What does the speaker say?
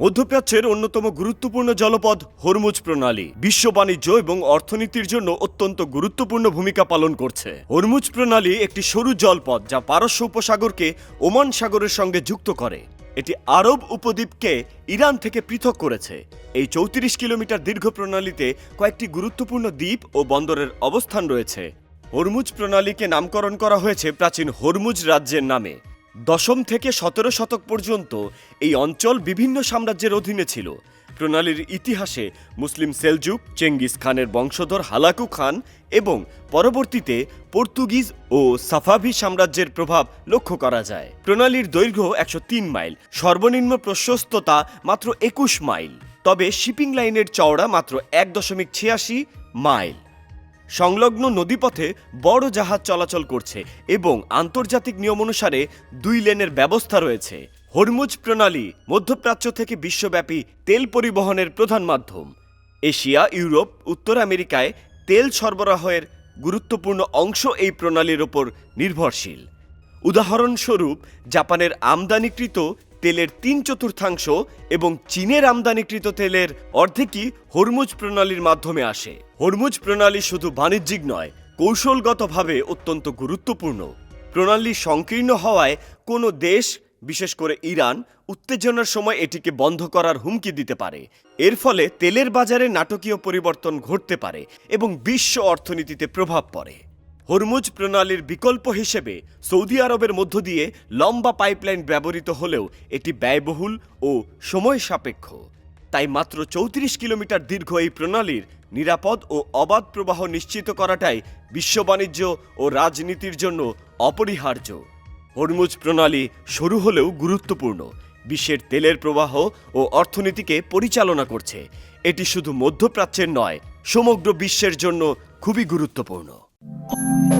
মধ্যপ্রাচ্যের অন্যতম গুরুত্বপূর্ণ জলপথ হরমুজ প্রণালী। বিশ্ব বাণিজ্য এবং অর্থনীতির জন্য অত্যন্ত গুরুত্বপূর্ণ ভূমিকা পালন করছে। হরমুজ প্রণালী একটি সরু জলপথ যা পারস্য উপসাগরকে ওমান সাগরের সঙ্গে যুক্ত করে। এটি আরব উপদ্বীপকে ইরান থেকে পৃথক করেছে। এই চৌত্রিশ কিলোমিটার দীর্ঘ প্রণালীতে কয়েকটি গুরুত্বপূর্ণ দ্বীপ ও বন্দরের অবস্থান রয়েছে। হরমুজ প্রণালীকে নামকরণ করা হয়েছে প্রাচীন হরমুজ রাজ্যের নামে। দশম থেকে সতেরো শতক পর্যন্ত এই অঞ্চল বিভিন্ন সাম্রাজ্যের অধীনে ছিল। প্রণালীর ইতিহাসে মুসলিম সেলজুক, চেঙ্গিস খানের বংশধর হালাকু খান এবং পরবর্তীতে পর্তুগিজ ও সাফাভি সাম্রাজ্যের প্রভাব লক্ষ্য করা যায়। প্রণালীর দৈর্ঘ্য একশো তিন মাইল, সর্বনিম্ন প্রশস্ততা মাত্র একুশ মাইল, তবে শিপিং লাইনের চওড়া মাত্র এক দশমিক ছিয়াশি মাইল। সংলগ্ন নদীপথে বড় জাহাজ চলাচল করছে এবং আন্তর্জাতিক নিয়ম অনুসারে দুই লেনের ব্যবস্থা রয়েছে। হরমুজ প্রণালী মধ্যপ্রাচ্য থেকে বিশ্বব্যাপী তেল পরিবহনের প্রধান মাধ্যম। এশিয়া, ইউরোপ, উত্তর আমেরিকায় তেল সরবরাহের গুরুত্বপূর্ণ অংশ এই প্রণালীর ওপর নির্ভরশীল। উদাহরণস্বরূপ, জাপানের আমদানিকৃত তেলের তিন চতুর্থাংশ এবং চীনের আমদানিকৃত তেলের অর্ধেকই হরমুজ প্রণালীর মাধ্যমে আসে। হরমুজ প্রণালী শুধু বাণিজ্যিক নয়, কৌশলগতভাবে অত্যন্ত গুরুত্বপূর্ণ। প্রণালী সংকীর্ণ হওয়ায় কোনো দেশ, বিশেষ করে ইরান, উত্তেজনার সময় এটিকে বন্ধ করার হুমকি দিতে পারে। এর ফলে তেলের বাজারে নাটকীয় পরিবর্তন ঘটতে পারে এবং বিশ্ব অর্থনীতিতে প্রভাব পড়ে। হরমুজ প্রণালীর বিকল্প হিসেবে সৌদি আরবের মধ্য দিয়ে লম্বা পাইপলাইন ব্যবহৃত হলেও এটি ব্যয়বহুল ও সময় সাপেক্ষ। তাই মাত্র চৌত্রিশ কিলোমিটার দীর্ঘ এই প্রণালীর নিরাপদ ও অবাধ প্রবাহ নিশ্চিত করাটাই বিশ্ব বাণিজ্য ও রাজনীতির জন্য অপরিহার্য। হরমুজ প্রণালী সরু হলেও গুরুত্বপূর্ণ। বিশ্বের তেলের প্রবাহ ও অর্থনীতিকে পরিচালনা করছে। এটি শুধু মধ্যপ্রাচ্যের নয়, সমগ্র বিশ্বের জন্য খুবই গুরুত্বপূর্ণ। Oh.